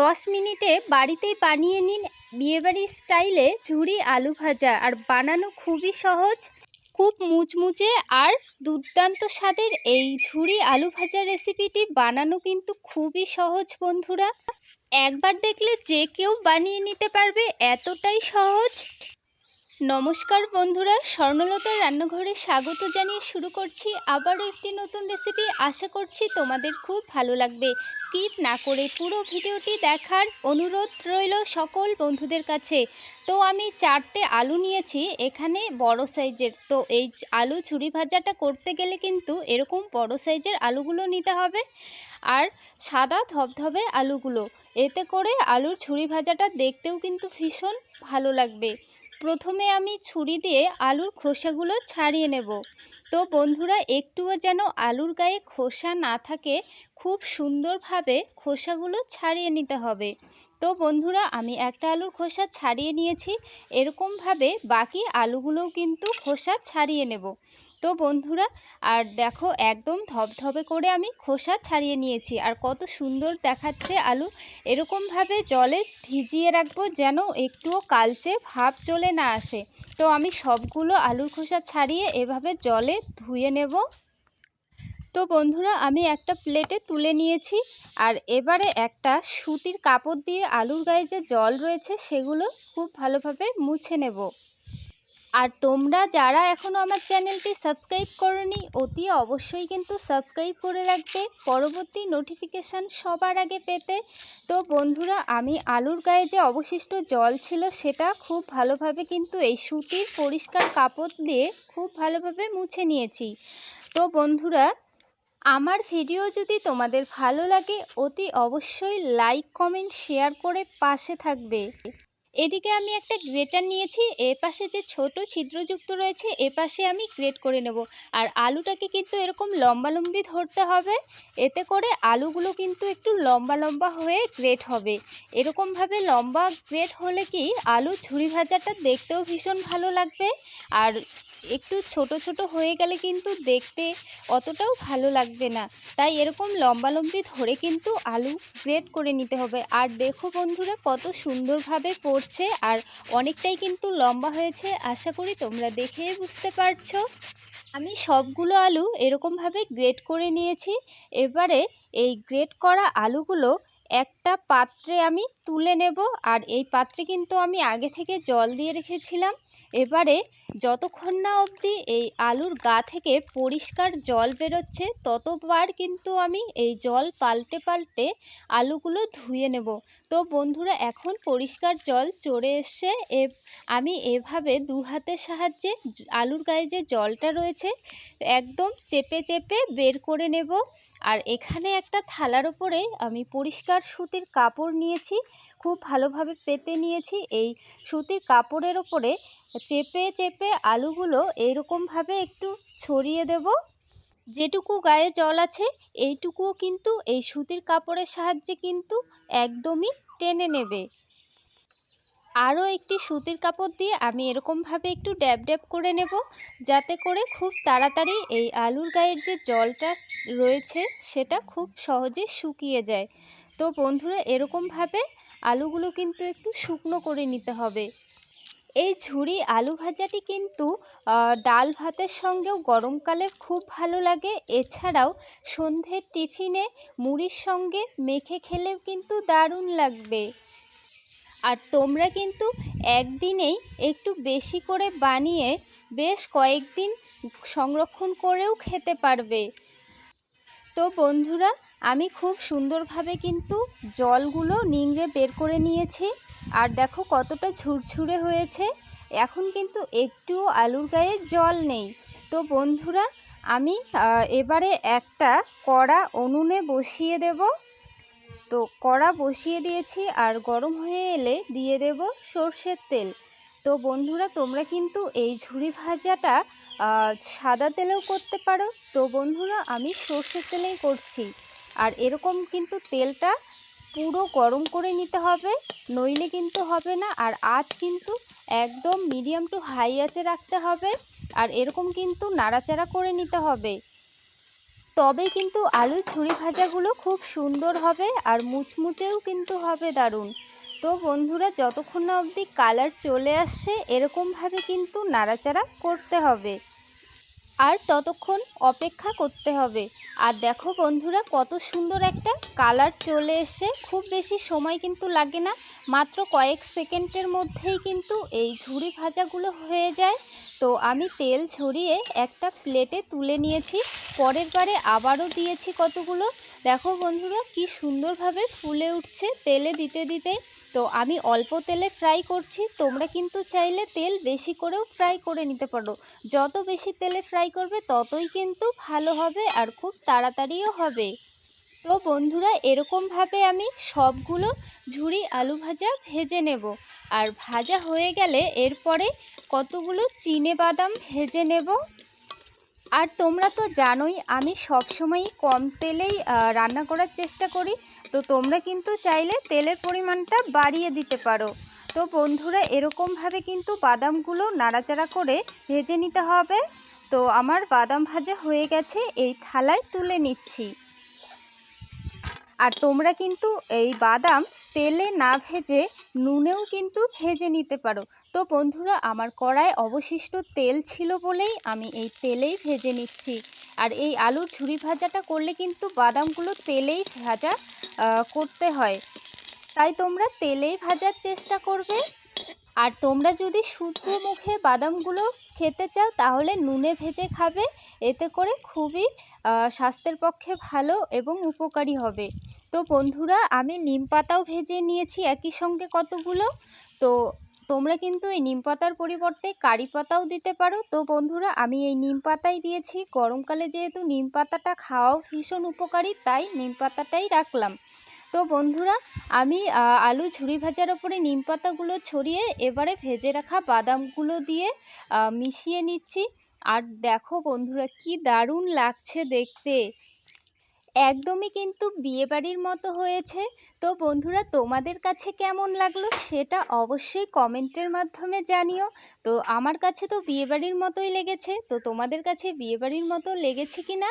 দশ মিনিটে বাড়িতেই বানিয়ে নিন বিয়েবাড়ির স্টাইলে ঝুড়ি আলু ভাজা। আর বানানো খুবই সহজ, খুব মুচমুচে আর দুর্দান্ত স্বাদের। এই ঝুড়ি আলু ভাজা রেসিপিটি বানানো কিন্তু খুবই সহজ, বন্ধুরা। একবার দেখলে যে কেউ বানিয়ে নিতে পারবে এতটাই সহজ। নমস্কার বন্ধুরা স্বর্ণলতার রান্নাঘরে স্বাগত জানিয়ে শুরু করছি আবারও একটি নতুন রেসিপি আশা করছি তোমাদের খুব ভালো লাগবে। স্কিপ না করে পুরো ভিডিওটি দেখার অনুরোধ রইল সকল বন্ধুদের কাছে। তো আমি চারটে আলু নিয়েছি, এখানে বড় সাইজের। তো এই আলু ঝুরি ভাজাটা করতে গেলে কিন্তু এরকম বড় সাইজের আলুগুলো নিতে হবে আর সাদা ধবধবে আলুগুলো। এতে করে আলুর ছুরি ভাজাটা দেখতেও কিন্তু ভীষণ ভালো লাগবে। প্রথমে আমি ছুরি দিয়ে আলুর খোসাগুলো ছাড়িয়ে নেব। তো বন্ধুরা, একটুও যেন আলুর গায়ে খোসা না থাকে, খুব সুন্দরভাবে খোসাগুলো ছাড়িয়ে নিতে হবে। তো বন্ধুরা, আমি একটা আলুর খোসা ছাড়িয়ে নিয়েছি। এরকমভাবে বাকি আলুগুলোও কিন্তু খোসা ছাড়িয়ে নেব। তো বন্ধুরা। আর দেখো, একদম ধবধবে করে আমি খোসা ছাড়িয়ে নিয়েছি। আর কত সুন্দর দেখাচ্ছে আলু। এরকমভাবে জলে ভিজিয়ে রাখব যেন একটুও কালচে ভাব চলে না আসে। তো আমি সবগুলো আলুর খোসা ছাড়িয়ে এভাবে জলে ধুয়ে নেব। তো বন্ধুরা, আমি একটা প্লেটে তুলে নিয়েছি। আর এবারে একটা সুতির কাপড় দিয়ে আলুর গায়ে যে জল রয়েছে, সেগুলো খুব ভালোভাবে মুছে নেব। আর তোমরা যারা এখনও আমার চ্যানেলটি সাবস্ক্রাইব করনি, অতি অবশ্যই কিন্তু সাবস্ক্রাইব করে রাখবে। পরবর্তী নোটিফিকেশান সবার আগে পেতে। তো বন্ধুরা, আমি আলুর গায়ে যে অবশিষ্ট জল ছিল, সেটা খুব ভালোভাবে কিন্তু এই সুতির পরিষ্কার কাপড় দিয়ে খুব ভালোভাবে মুছে নিয়েছি। তো বন্ধুরা, আমার ভিডিও যদি তোমাদের ভালো লাগে, অতি অবশ্যই লাইক, কমেন্ট, শেয়ার করে পাশে থাকবে। এদিকে আমি একটা গ্রেটার নিয়েছি, এ পাশে যে ছোট ছিদ্রযুক্ত রয়েছে, এ পাশে আমি গ্রেট করে নেব। আর আলুটাকে কিন্তু এরকম লম্বা লম্বি ধরতে হবে, এতে করে আলুগুলো কিন্তু একটু লম্বা লম্বা হয়ে গ্রেট হবে। এরকমভাবে লম্বা গ্রেট হলে কি আলু ঝুরি ভাজাটা দেখতেও ভীষণ ভালো লাগবে। আর একটু ছোট ছোট হয়ে গেলে কিন্তু দেখতে অতটাও ভালো লাগবে না। তাই এরকম লম্বা লম্বি ধরে কিন্তু আলু গ্রেট করে নিতে হবে। আর দেখো বন্ধুরা, কত সুন্দরভাবে পড়ছে আর অনেকটাই কিন্তু লম্বা হয়েছে। আশা করি তোমরা দেখেই বুঝতে পারছ। আমি সবগুলো আলু এরকমভাবে গ্রেট করে নিয়েছি। এবারে এই গ্রেট করা আলুগুলো একটা পাত্রে আমি তুলে নেব। আর এই পাত্রে কিন্তু আমি আগে থেকে জল দিয়ে রেখেছিলাম। এবারে যতক্ষণ না অবধি এই আলুর গা থেকে পরিষ্কার জল বেরোচ্ছে, ততবার কিন্তু আমি এই জল পাল্টে পাল্টে আলুগুলো ধুয়ে নেব। তো বন্ধুরা, এখন পরিষ্কার জল চড়ে এসছে। এ, আমি এভাবে দু হাতের সাহায্যে আলুর গায়ে যে জলটা রয়েছে, একদম চেপে চেপে বের করে নেব। আর এখানে একটা থালার ওপরে আমি পরিষ্কার সুতির কাপড় নিয়েছি, খুব ভালোভাবে পেতে নিয়েছি। এই সুতির কাপড়ের ওপরে চেপে চেপে আলুগুলো এইরকমভাবে একটু ছড়িয়ে দেব। যেটুকু গায়ে জল আছে, এইটুকুও কিন্তু এই সুতির কাপড়ের সাহায্যে কিন্তু একদমই টেনে নেবে। আরও একটি সুতির কাপড় দিয়ে আমি এরকমভাবে একটু ড্যাব ড্যাব করে নেব, যাতে করে খুব তাড়াতাড়ি এই আলুর গায়ের যে জলটা রয়েছে সেটা খুব সহজে শুকিয়ে যায়। তো বন্ধুরা, এরকমভাবে আলুগুলো কিন্তু একটু শুকনো করে নিতে হবে। এই ঝুড়ি আলু ভাজাটি কিন্তু ডাল ভাতের সঙ্গেও গরমকালে খুব ভালো লাগে। এছাড়াও সন্ধ্যের টিফিনে মুড়ির সঙ্গে মেখে খেলেও কিন্তু দারুণ লাগবে। আর তোমরা কিন্তু একদিনেই একটু বেশি করে বানিয়ে বেশ কয়েকদিন সংরক্ষণ করেও খেতে পারবে। তো বন্ধুরা, আমি খুব সুন্দরভাবে কিন্তু জলগুলো নিংড়ে বের করে নিয়েছি। আর দেখো কতটা ঝুরঝুরে হয়েছে। এখন কিন্তু একটুও আলুর গায়ে জল নেই। তো বন্ধুরা, আমি এবারে একটা কড়া উনুনে বসিয়ে দেব। তো কড়া বসিয়ে দিয়েছি আর গরম হয়ে এলে দিয়ে দেব সর্ষের তেল। তো বন্ধুরা, তোমরা কিন্তু এই ঝুড়ি ভাজাটা সাদা তেলেও করতে পারো। তো বন্ধুরা, আমি সর্ষের তেলেই করছি। আর এরকম কিন্তু তেলটা পুরো গরম করে নিতে হবে, নইলে কিন্তু হবে না। আর আজ কিন্তু একদম মিডিয়াম টু হাই আঁচে রাখতে হবে। আর এরকম কিন্তু নাড়াচাড়া করে নিতে হবে। তবে কিন্তু আলুর ছুরি ভাজাগুলো খুব সুন্দর হবে আর মুচমুচেও কিন্তু হবে দারুণ। তো বন্ধুরা, যতক্ষণ না অবধি কালার চলে আসছে, এরকমভাবে কিন্তু নাড়াচাড়া করতে হবে। আর ততক্ষণ অপেক্ষা করতে হবে। আর দেখো বন্ধুরা, কত সুন্দর একটা কালার চলে এসে খুব বেশি সময় কিন্তু লাগে না, মাত্র কয়েক সেকেন্ডের মধ্যেই কিন্তু এই ঝুড়ি ভাজাগুলো হয়ে যায়। তো আমি তেল ঝরিয়ে একটা প্লেটে তুলে নিয়েছি। পরের বারে আবারও দিয়েছি কতগুলো। দেখো বন্ধুরা, কি সুন্দরভাবে ফুলে উঠছে তেলে দিতে দিতে। তো আমি অল্প তেলে ফ্রাই করছি, তোমরা কিন্তু চাইলে তেল বেশি করেও ফ্রাই করে নিতে পারো। যত বেশি তেলে ফ্রাই করবে, ততই কিন্তু ভালো হবে আর খুব তাড়াতাড়িও হবে। তো বন্ধুরা, এরকমভাবে আমি সবগুলো ঝুড়ি আলু ভাজা ভেজে নেব। আর ভাজা হয়ে গেলে এরপরে কতগুলো চিনে বাদাম ভেজে নেব? আর তোমরা তো জানোই, আমি সবসময়ই কম তেলেই রান্না করার চেষ্টা করি। তো তোমরা কিন্তু চাইলে তেলের পরিমাণটা বাড়িয়ে দিতে পারো। তো বন্ধুরা, এরকমভাবে কিন্তু বাদামগুলো নাড়াচাড়া করে ভেজে নিতে হবে। তো আমার বাদাম ভাজা হয়ে গেছে, এই থালায় তুলে নিচ্ছি। আর তোমরা কিন্তু এই বাদাম তেলে না ভেজে নুনেও কিন্তু ভেজে নিতে পারো। তো বন্ধুরা, আমার কড়ায় অবশিষ্ট তেল ছিল বলেই আমি এই তেলেই ভেজে নিচ্ছি। আর এই আলুর ঝুড়ি ভাজাটা করলে কিন্তু বাদামগুলো তেলেই ভাজা করতে হয়। তাই তোমরা তেলেই ভাজার চেষ্টা করবে। আর তোমরা যদি শুদ্ধ মুখে বাদামগুলো খেতে চাও, তাহলে নুনে ভেজে খাবে। এতে করে খুবই স্বাস্থ্যের পক্ষে ভালো এবং উপকারী হবে। তো বন্ধুরা, আমি নিম পাতাও ভেজে নিয়েছি একই সঙ্গে কতগুলো। তো তোমরা কিন্তু এই নিম পাতার পরিবর্তে কারি পাতাও দিতে পারো। তো বন্ধুরা, আমি এই নিম পাতাই দিয়েছি। গরমকালে যেহেতু নিম পাতাটা খাওয়াও ভীষণ উপকারী, তাই নিম পাতাটাই রাখলাম। তো বন্ধুরা, আমি আলু ঝুড়ি ভাজার ওপরে নিম পাতাগুলো ছড়িয়ে এবারে ভেজে রাখা বাদামগুলো দিয়ে মিশিয়ে নিচ্ছি। আর দেখো বন্ধুরা, কি দারুণ লাগছে দেখতে। একদমই কিন্তু বিয়েবাড়ির মতো হয়েছে। তো বন্ধুরা, তোমাদের কাছে কেমন লাগল সেটা অবশ্যই কমেন্টের মাধ্যমে জানিও। তো আমার কাছে তো বিয়েবাড়ির মতোই লেগেছে। তো তোমাদের কাছে বিয়েবাড়ির মতো লেগেছে কি না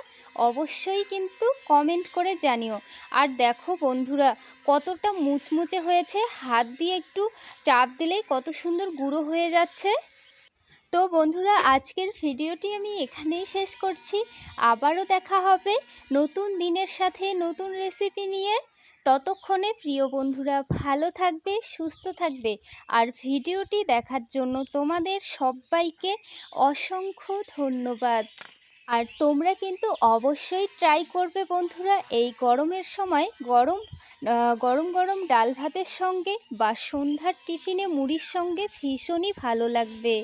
অবশ্যই কিন্তু কমেন্ট করে জানিও। আর দেখো বন্ধুরা, কতটা মুচমুচে হয়েছে। হাত দিয়ে একটু চাপ দিলেই কত সুন্দর গুঁড়ো হয়ে যাচ্ছে। তো বন্ধুরা, আজকের ভিডিওটি আমি এখানেই শেষ করছি। আবারও দেখা হবে নতুন দিনের সাথে নতুন রেসিপি নিয়ে। ততক্ষণে প্রিয় বন্ধুরা, ভালো থাকবে, সুস্থ থাকবে। আর ভিডিওটি দেখার জন্য তোমাদের সবাইকে অসংখ্য ধন্যবাদ। আর তোমরা কিন্তু অবশ্যই ট্রাই করবে বন্ধুরা, এই গরমের সময় গরম গরম গরম ডাল ভাতের সঙ্গে বা সন্ধ্যার টিফিনে মুড়ির সঙ্গে ভীষণই ভালো লাগবে।